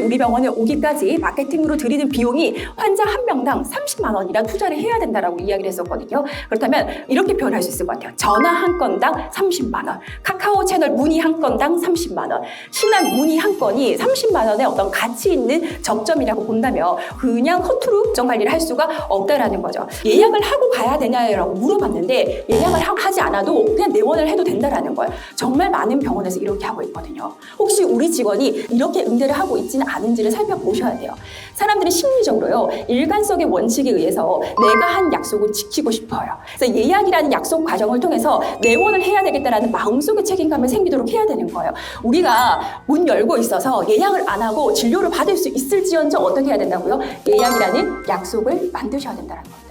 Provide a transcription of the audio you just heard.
우리 병원에 오기까지 마케팅으로 들이는 비용이 환자 한 명당 30만 원이란 투자를 해야 된다라고 이야기를 했었거든요. 그렇다면 이렇게 표현할 수 있을 것 같아요. 전화 한 건당 30만 원, 카카오 채널 문의 한 건당 30만 원, 신한 문의 한 건이 30만 원의 어떤 가치 있는 접점이라고 본다면 그냥 허투루 국정 관리를 할 수가 없다라는 거죠. 예약을 하고 가야 되냐라고 물어봤는데 예약을 하- 하지 않아도 그냥 내원을 해도 된다라는 거예요. 정말 많은 병원에서 이렇게 하고 있거든요. 혹시 우리 직원이 이렇게 응대를 하고 있지는 않은지를 살펴보셔야 돼요. 사람들이 심리적으로요 일관성의 원칙에 의해서 내가 한 약속을 지키고 싶어요. 그래서 예약이라는 약속 과정을 통해서 내원을 해야 되겠다라는 마음속의 책임감을 생기도록 해야 되는 거예요. 우리가 문 열고 있어서 예약을 안 하고 진료를 받을 수 있을지언정 어떻게 해야 된다고요? 예약이라는 약속을 만드셔야 된다는 거예요.